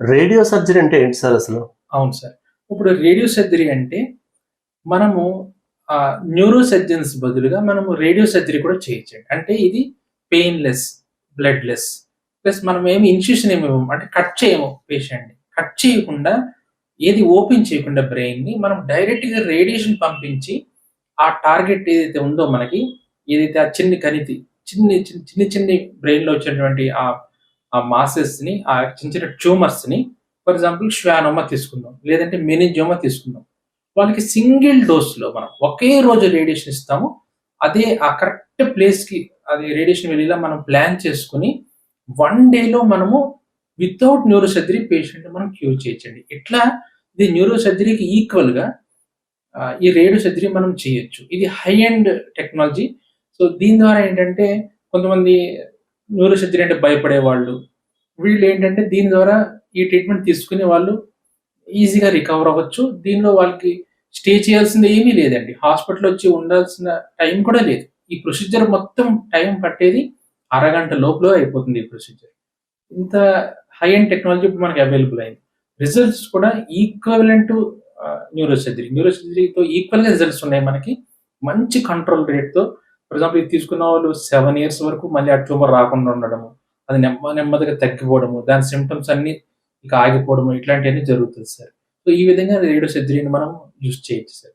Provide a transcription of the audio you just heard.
Radio surgery అంటే ఏంటి sir అసలు? అవును సార్. ఇప్పుడు రేడియో సర్జరీ అంటే మనము న్యూరో సర్జన్స్ బదులుగా మనము రేడియో సర్జరీ కూడా చేయొచ్చండి. అంటే ఇది పెయిన్లెస్ బ్లడ్లెస్. ప్లస్ మనం ఏమి ఇన్స్టిట్యూషన్ ఏమి ఇవ్వము. అంటే కట్ చేయము పేషెంట్ని. కట్ చేయకుండా ఏది ఓపెన్ చేయకుండా బ్రెయిన్ని మనం డైరెక్ట్గా రేడియేషన్ పంపించి ఆ టార్గెట్ ఏదైతే ఉందో మనకి ఏదైతే ఆ చిన్ని కణితి చిన్ని చిన్ని చిన్ని చిన్ని బ్రెయిన్లో వచ్చేటువంటి ఆ ఆ మాసెస్ని ఆ చిన్న చిన్న ట్యూమర్స్ని ఫర్ ఎగ్జాంపుల్ శ్వానోమా తీసుకుందాం లేదంటే మెనిజోమా తీసుకుందాం. వాళ్ళకి సింగిల్ డోస్లో మనం ఒకే రోజు రేడియేషన్ ఇస్తాము. అదే ఆ కరెక్ట్ ప్లేస్కి అది రేడియేషన్ వెళ్ళేలా మనం ప్లాన్ చేసుకుని వన్ డేలో మనము వితౌట్ న్యూరో సర్జరీ పేషెంట్ మనం క్యూర్ చేయొచ్చండి. ఇట్లా ఇది న్యూరో సర్జరీకి ఈక్వల్గా ఈ రేడియో సర్జరీ మనం చేయొచ్చు. ఇది హై అండ్ టెక్నాలజీ సో దీని ద్వారా ఏంటంటే కొంతమంది న్యూరో సర్జరీ అంటే భయపడే వాళ్ళు వీళ్ళు ఏంటంటే దీని ద్వారా ఈ ట్రీట్మెంట్ తీసుకునే వాళ్ళు ఈజీగా రికవర్ అవ్వచ్చు. దీనిలో వాళ్ళకి స్టే చేయాల్సింది ఏమీ లేదండి. హాస్పిటల్ వచ్చి ఉండాల్సిన టైం కూడా లేదు. ఈ ప్రొసీజర్ మొత్తం టైం పట్టేది అరగంట లోపల అయిపోతుంది ఈ ప్రొసీజర్ ఇంత హై అండ్ టెక్నాలజీ ఇప్పుడు మనకి అవైలబుల్ అయింది. రిజల్ట్స్ కూడా ఈక్వలెంట్ న్యూరో సర్జరీ న్యూరో సర్జరీతో ఈక్వల్గా రిజల్ట్స్ ఉన్నాయి మనకి. మంచి కంట్రోల్ రేట్తో ఫర్ ఎగ్జాంపుల్ ఇది తీసుకున్న వాళ్ళు సెవెన్ ఇయర్స్ వరకు మళ్ళీ ఆ ట్యూమర్ రాకుండా ఉండడము అది నెమ్మ నెమ్మదిగా తగ్గిపోవడము దాని సిమ్టమ్స్ అన్ని ఇక ఆగిపోవడము ఇట్లాంటివన్నీ జరుగుతుంది సార్ సో ఈ విధంగా రేడియో సర్జరీని మనం యూజ్ చేయొచ్చు సార్